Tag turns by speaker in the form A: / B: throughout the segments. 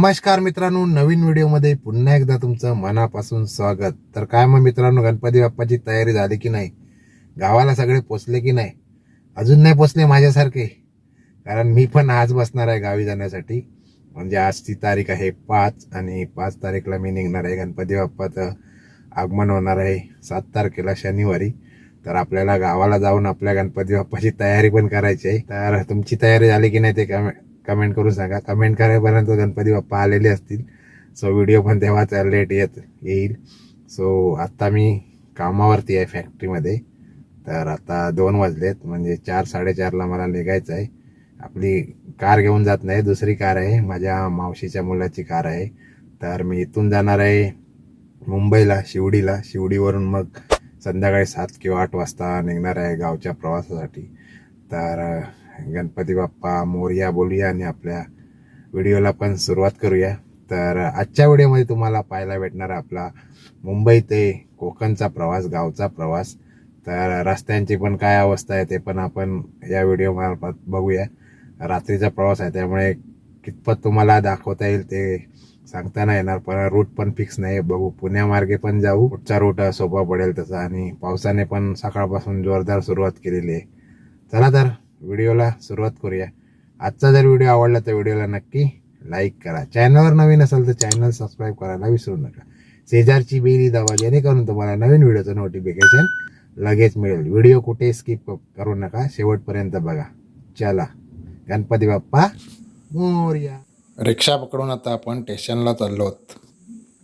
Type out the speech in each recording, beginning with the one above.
A: नमस्कार मित्रांनो नवीन व्हिडिओमध्ये पुन्हा एकदा तुमचं मनापासून स्वागत. तर काय मग मित्रांनो गणपती बाप्पाची तयारी झाली की नाही? गावाला सगळे पोचले की नाही? अजून नाही पोचले माझ्यासारखे. कारण मी पण आज बसणार आहे गावी जाण्यासाठी. म्हणजे आजची तारीख आहे पाच आणि पाच तारीखला मी निघणार आहे गणपती बाप्पाचं आगमन होणार आहे सात तारखेला शनिवारी. तर आपल्याला गावाला जाऊन आपल्या गणपती बाप्पाची तयारी पण करायची आहे. तर तुमची तयारी झाली की नाही ते कमे कमेंट करून सांगा. कमेंट करायपर्यंत गणपती बाप्पा आलेले असतील. सो व्हिडिओ पण तेव्हाच लेट येत येईल. सो आत्ता मी कामावरती आहे फॅक्टरीमध्ये तर आता दोन वाजलेत. म्हणजे चार साडेचारला मला निघायचं आहे. आपली कार घेऊन जात नाही. दुसरी कार आहे. माझ्या मावशीच्या मुलाची कार आहे. तर मी इथून जाणार आहे मुंबईला शिवडीला. शिवडीवरून मग संध्याकाळी सात किंवा आठ वाजता निघणार आहे गावच्या प्रवासासाठी. तर गणपती बाप्पा मोरया बोलूया आणि आपल्या व्हिडिओला पण सुरुवात करूया. तर आजच्या व्हिडिओमध्ये तुम्हाला पाहायला भेटणार आपला मुंबई ते कोकणचा प्रवास गावचा प्रवास. तर रस्त्यांची पण काय अवस्था आहे ते पण आपण या व्हिडिओ मार्फत बघूया. रात्रीचा प्रवास आहे त्यामुळे कितपत तुम्हाला दाखवता येईल ते सांगता नाही येणार पण रूट पण फिक्स नाही बघू पुण्यामार्गे पण जाऊ. पुढचा रूट सोपा पडेल तसा आणि पावसाने पण सकाळपासून जोरदार सुरुवात केलेली आहे. चला तर व्हिडिओला सुरुवात करूया. आजचा जर व्हिडिओ आवडला तर व्हिडिओला नक्की लाईक करा. चॅनलवर नवीन असेल तर चॅनल सबस्क्राईब करायला विसरू नका. शेजारची बेली दावा जेणेकरून तुम्हाला नवीन व्हिडिओचं नोटिफिकेशन लगेच मिळेल. व्हिडिओ कुठे स्किप करू नका शेवटपर्यंत बघा. चला गणपती बाप्पा मोर्या. रिक्षा पकडून आता आपण स्टेशनला चाललो आहोत.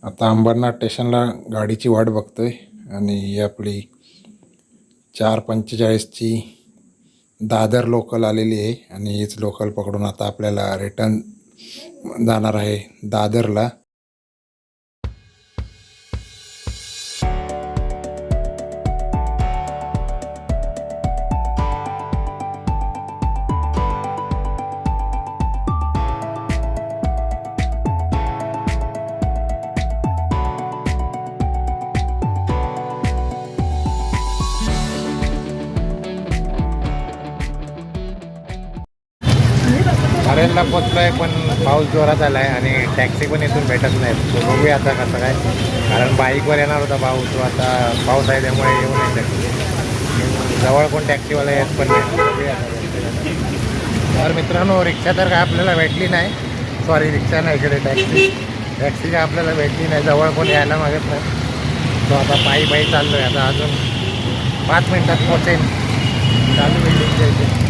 A: आता अंबरनाथ स्टेशनला गाडीची वाट बघतोय आणि आपली चार पंचेचाळीसची दादर लोकल आलेली आहे आणि हीच लोकल पकडून आता आपल्याला रिटर्न जाणार आहे दादरला. अरेनला पोचलोय पण पाऊस जोरात आला आहे आणि टॅक्सी पण इथून भेटत नाही तो बघूया आता कसं काय. कारण बाईकवर येणार होता भाऊ तो आता पाऊस आहे त्यामुळे येऊ नाही टॅक्सी जवळ कोण टॅक्सीवाला येत पण नाही. बघूया तर मित्रांनो रिक्षा तर काय आपल्याला भेटली नाही. सॉरी रिक्षा नाही इकडे टॅक्सी. टॅक्सी काय आपल्याला भेटली नाही. जवळ कोण यायला मागत नाही. तो आता पायी पायी चाललो आहे आता अजून पाच मिनटात पोचेन चालू बिल्डिंगच्या इथे.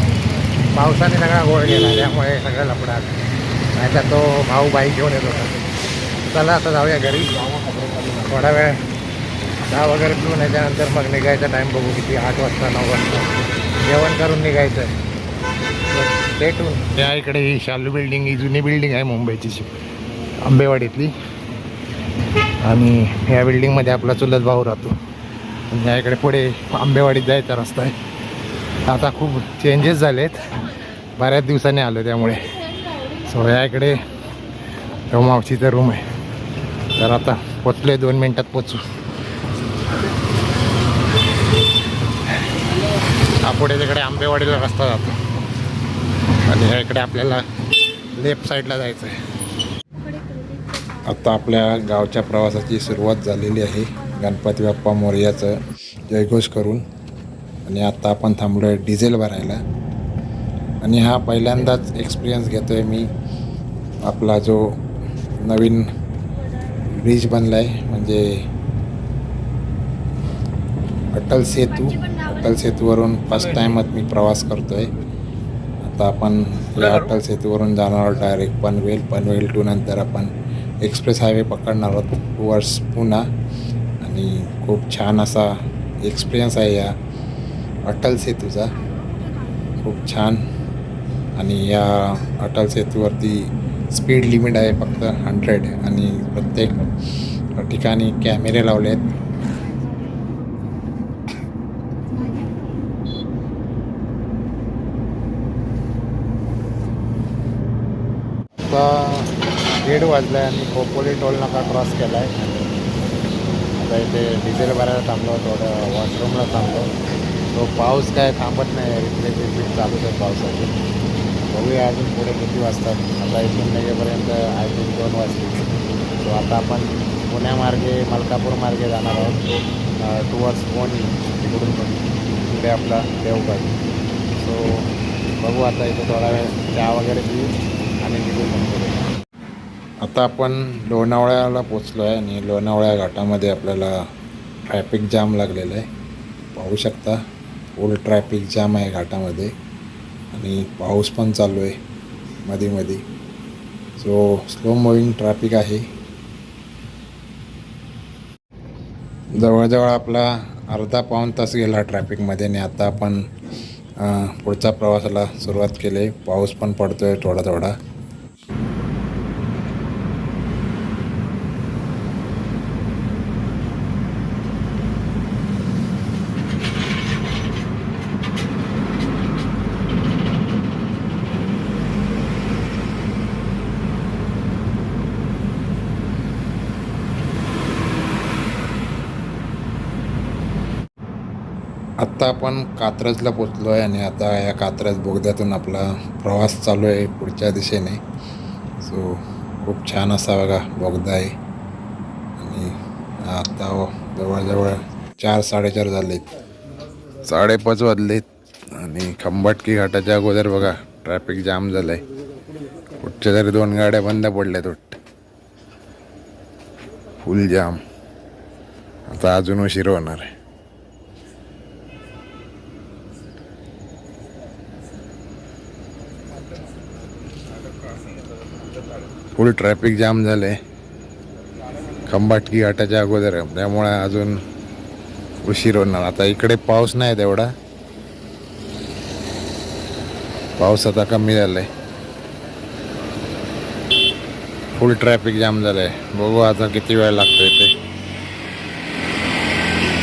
A: पावसाने सगळा गोळ गेला त्यामुळे सगळं लपडात नाही तर तो भाऊ बाईक घेऊन येत होता. चला आता जाऊया घरी. थोडा वेळ दहा वगैरे पिऊन याच्यानंतर मग निघायचा टाईम बघू किती आठ वाजता नऊ वाजता. जेवण करून निघायचं आहे भेटून. त्या इकडे ही शालू बिल्डिंग ही जुनी बिल्डिंग आहे मुंबईची. आंबेवाडीतली. आणि ह्या बिल्डिंगमध्ये आपला चुलत भाऊ राहतो. आणि इकडे पुढे आंबेवाडीत जायचा रस्ता आहे. आता खूप चेंजेस झाले आहेत बऱ्याच दिवसांनी आलो त्यामुळे. सो या तो मावशीचा रूम आहे. तर आता पोचलो आहे दोन मिनटात पोचू. आपुढे पुढे तिकडे आंबेवाडीला रस्ता जातो. आणि ह्या इकडे आपल्याला लेफ्ट साईडला जायचं आहे आता आपल्या गावच्या प्रवासाची सुरुवात झालेली आहे. गणपती बाप्पा मोर्याचं. जयघोष करून. आणि आत्ता आपण थांबलो आहे डिझेल भरायला. आणि हा पहिल्यांदाच एक्सपिरियन्स घेतो आहे मी. आपला जो नवीन ब्रिज बनला आहे म्हणजे अटल सेतू. अटल सेतूवरून फर्स्ट टाईमच मी प्रवास करतो आहे आता आपण या अटल सेतूवरून जाणार आहोत डायरेक्ट पनवेल. पनवेल टू नंतर आपण एक्सप्रेस हायवे पकडणार आहोत. वर्स पुणा. आणि खूप छान असा एक्सपिरियन्स आहे या अटल सेतूचा. खूप छान. आणि या अटल सेतूवरती स्पीड लिमिट आहे फक्त हंड्रेड आणि प्रत्येक ठिकाणी कॅमेरे लावले आहेत. आता दीड वाजलं आहे आणि खोपोली टोल नाका क्रॉस केला आहे आता इथे डिझेल भरायला थांबलो थोडं वॉशरूमला थांबलो. तो पाऊस काय थांबत नाही. रिपीट रिपीट चालूच आहे पावसाचे. बघूया अजून पुढे किती वाजतात आता इथून निघेपर्यंत आय थिंक दोन वाजतील. सो आता आपण पुण्यामार्गे मलकापूर मार्गे जाणार आहोत. टुवर्ड्स पोनी तिकडून पण. पुढे आपला देवगड सो बघू आता इथं थोडा वेळ चहा वगैरे पिऊ आणि निघून आता आपण लोणावळ्याला पोचलो आहे आणि लोणावळ्या घाटामध्ये आपल्याला ट्रॅफिक जाम लागलेलं आहे. पाहू शकता. फुल ट्रॅफिक जाम आहे घाटामध्ये. आणि पाऊस पण चालू आहे मध्ये मध्ये सो स्लो मुव्हिंग ट्रॅफिक आहे. जवळजवळ आपला अर्धा पाऊण तास गेला ट्रॅफिकमध्ये आणि आता आपण पुढच्या प्रवासाला सुरुवात केली. आहे पाऊस पण पडतो आहे थोडा थोडा आत्ता आपण कात्रजला पोचलो आहे आणि आता या कात्रज बोगद्यातून आपला प्रवास चालू आहे पुढच्या दिशेने. सो खूप छान असा बघा बोगदा आहे. आणि आता हो, जवळजवळ चार साडेचार झालेत. साडेपाच वाजलेत आणि खंबाटकी घाटाच्या अगोदर बघा ट्रॅफिक जाम झालं आहे कुठच्या तरी दोन गाड्या बंद पडल्यात वाटतं. फुल जाम आता अजून उशीर होणार आहे. फुल ट्रॅफिक जाम झाले खंबाटकी घाटाच्या अगोदर. त्यामुळे अजून उशीर होणार. आता इकडे पाऊस नाही तेवढा. पाऊस आता कमी झालाय. फुल ट्रॅफिक जाम झालंय. बघू आता किती वेळ लागतोय ते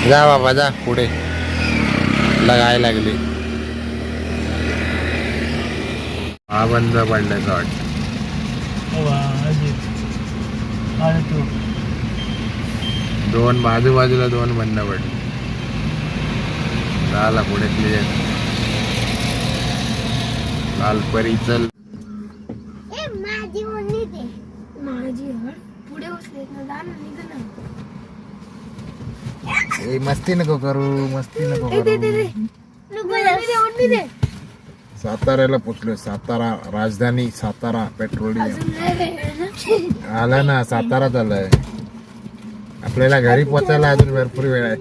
A: जा बाबा जा पुढे. लगाय लागली. हा बंद पडल्याचं वाटतं दोन बाजूबाजूला दोन बंद पडले. झाला पुढे क्लिअर लालपरी चल.
B: ए
A: मस्ती नको करू मस्ती नको करू. साताऱ्याला पोचलोय सातारा राजधानी सातारा पेट्रोलियम. आला ना सातारात आलाय आपल्याला घरी पोचायला अजून भरपूर वेळ आहे.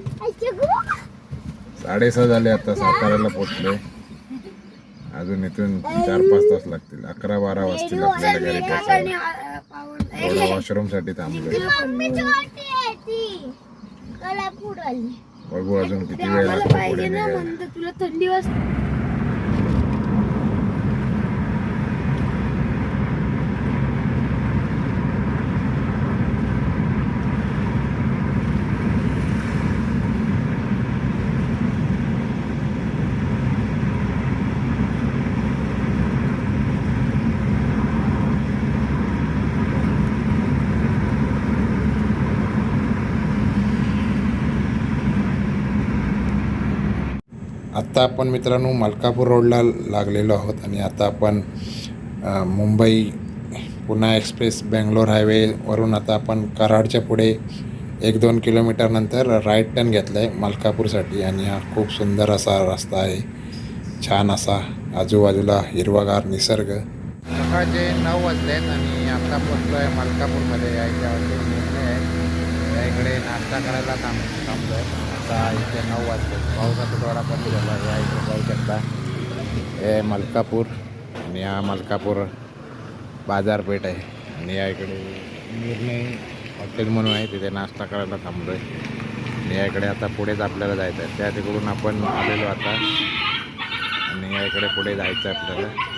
A: साडेसहा झाले आता साताऱ्याला पोचले. अजून इथून चार पाच तास लागतील. अकरा बारा वाजतील आपल्याला घरी पोचायला. थोडं वॉशरूमसाठी थांबलोय. बघू अजून किती वेळ लागतो पुढे निघायला.
B: तुला थंडी वाजते.
A: आत्ता आपण मित्रांनो मलकापूर रोडला लागलेलो आहोत आणि आता आपण मुंबई पुणे एक्सप्रेस बेंगलोर हायवेवरून आता आपण कराडच्या पुढे एक दोन किलोमीटरनंतर राईट टर्न घेतला आहे मलकापूरसाठी आणि हा खूप सुंदर असा रस्ता आहे. छान असा आजूबाजूला हिरवागार निसर्ग. सकाळचे नऊ वाजले आहेत आणि आता पोचलो आहे मलकापूरमध्ये. यायच्या या इकडे नाश्ता करायला थांब थांबलो आहे आता इथे नऊ वाजले पाऊस आता थोडा कमी झाला या इकडे पाहू शकता हे मलकापूर आणि हा मलकापूर बाजारपेठ आहे आणि या इकडे निर्णय हॉटेल म्हणून आहे तिथे नाश्ता करायला थांबलो आहे आणि या इकडे आता पुढेच आपल्याला जायचं आहे त्या तिकडून आपण आलेलो आता आणि या इकडे पुढे जायचं आहे आपल्याला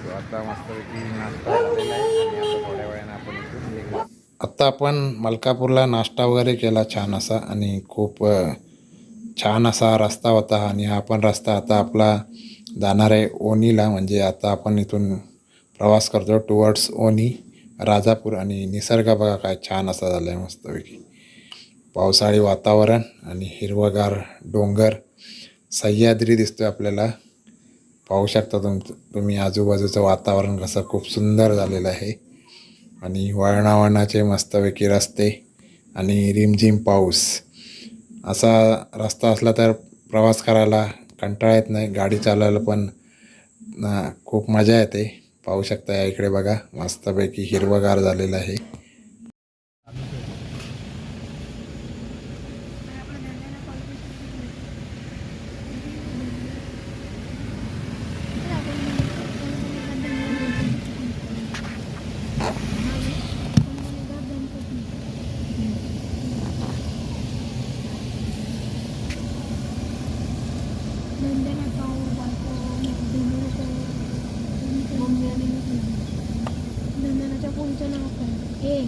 A: So आता मस्तपैकी नाश्ता आहे आणि आता थोड्या वेळाने आपण इथून निघू आत्ता आपण मलकापूरला नाश्ता वगैरे केला छान असा आणि खूप छान असा रस्ता होता आणि हा पण रस्ता आता आपला जाणार आहे ओनीला. म्हणजे आता आपण इथून प्रवास करतो टुवर्ड्स ओनी राजापूर आणि निसर्ग बघा काय छान असा झाला आहे मस्तपैकी. पावसाळी वातावरण आणि हिरवगार डोंगर सह्याद्री दिसतोय आपल्याला. पाहू शकता तुम तुम्ही आजूबाजूचं वातावरण कसं खूप सुंदर झालेलं आहे. आणि वळणावळणाचे मस्तपैकी रस्ते आणि रिमझिम पाऊस. असा रस्ता असला तर प्रवास करायला कंटाळा येत नाही. गाडी चालवायला पण खूप मजा येते. पाहू शकता या इकडे बघा. मस्तपैकी हिरवगार झालेलं आहे
B: धंदनाच्या पोळीचं नाव काय ए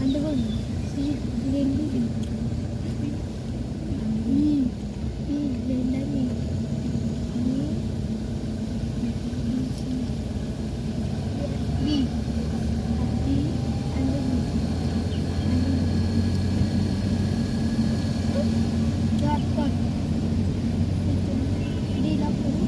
B: अंडे बघ सी लेंडी मी मी लेंडा मी आणि बी बी अंडे डॉट डॉट डी ला करू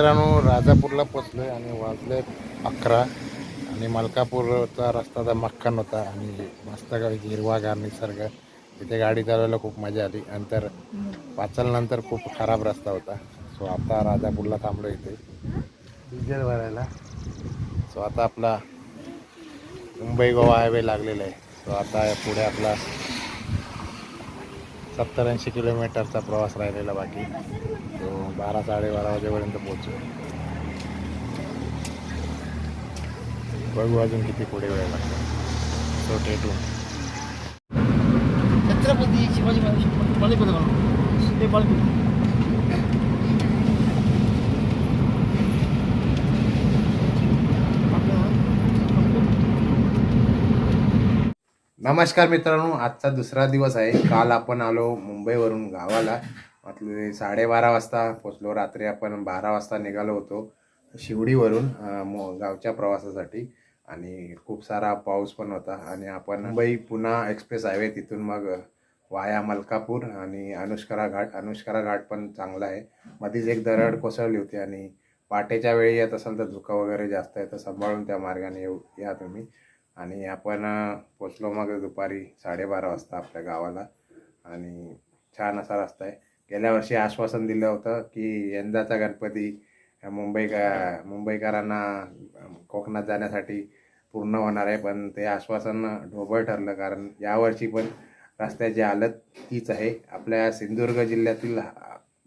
A: मित्रांनो राजापूरला पोचलोय आणि वाजले अकरा आणि मलकापूरचा रस्ता तर मक्कन होता आणि मस्त हिरवागार निसर्ग. तिथे गाडी चालवायला खूप मजा आली. नंतर पाचलनंतर खूप खराब रस्ता होता. सो आता राजापूरला थांबलो इथे. डिझेल भरायला. सो आता आपला मुंबई गोवा हायवे लागलेला आहे. सो आता पुढे आपला सत्तर ऐंशी किलोमीटरचा प्रवास राहिलेला बाकी. तो बारा साडेबारा वाजेपर्यंत पोहोचू बघू अजून किती पुढे वेळ लागतो. तो टेटू
C: छत्रपती शिवाजी महाराज.
A: नमस्कार मित्रांनो आजचा दुसरा दिवस आहे. काल आपण आलो मुंबईवरून गावाला. म्हटले साडेबारा वाजता पोचलो. रात्री आपण बारा वाजता निघालो होतो शिवडीवरून मो- गावच्या प्रवासासाठी. आणि खूप सारा पाऊस पण होता. आणि आपण मुंबई पुन्हा एक्सप्रेस हायवे तिथून मग वाया मलकापूर आणि अनुष्करा घाट. अनुष्करा घाट पण चांगला आहे. मध्येच एक दरड कोसळली होती आणि पाटेच्या वेळी येत असाल तर धुकं वगैरे जास्त आहे. तर सांभाळून त्या मार्गाने येऊ या तुम्ही. आणि आपण पोचलो मग दुपारी साडेबारा वाजता आपल्या गावाला. आणि छान असा रस्ता आहे. गेल्या वर्षी आश्वासन दिलं होतं की यंदाचा गणपती मुंबई का मुंबईकरांना कोकणात जाण्यासाठी पूर्ण होणार आहे. पण ते आश्वासन ढोबळ ठरलं. कारण यावर्षी पण रस्त्याची हालत तीच आहे. आपल्या सिंधुदुर्ग जिल्ह्यातील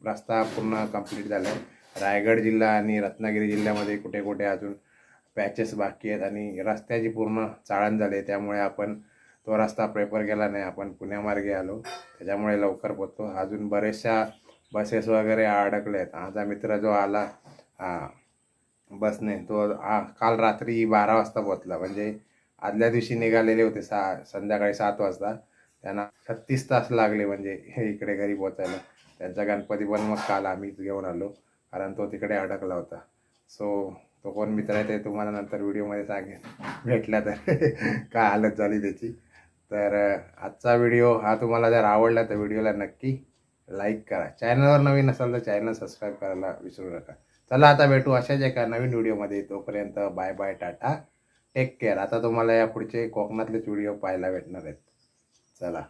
A: रस्ता पूर्ण कंप्लीट झाला आहे रायगड जिल्हा आणि रत्नागिरी जिल्ह्यामध्ये कुठे कुठे अजून पॅचेस बाकी आहेत आणि रस्त्याची पूर्ण चाळण झाली आहे. त्यामुळे आपण तो रस्ता प्रेफर केला नाही. आपण पुण्यामार्गे आलो. त्याच्यामुळे लवकर पोचतो. अजून बरेचशा बसेस वगैरे अडकले आहेत. माझा मित्र जो आला हा, बसने तो आ काल रात्री बारा वाजता पोचला म्हणजे आदल्या दिवशी निघालेले होते सा संध्याकाळी सात वाजता. त्यांना छत्तीस तास लागले म्हणजे हे इकडे घरी पोचायला त्यांचा गणपती पण मग काल आम्हीच घेऊन आलो. कारण तो तिकडे अडकला होता. सो तो कोण मित्र आहे ते तुम्हाला नंतर व्हिडिओमध्ये सांगेन. भेटला तर. काय हालत झाली त्याची. तर आजचा व्हिडिओ हा तुम्हाला जर आवडला तर व्हिडिओला नक्की लाईक करा. चॅनलवर नवीन असाल तर चॅनल सबस्क्राईब करायला विसरू नका. चला आता भेटू अशाच एका नवीन व्हिडिओमध्ये. तोपर्यंत bye bye tata. Take care आता तुम्हाला या पुढचे कोकणातलेच व्हिडिओ पाहायला भेटणार आहेत. चला.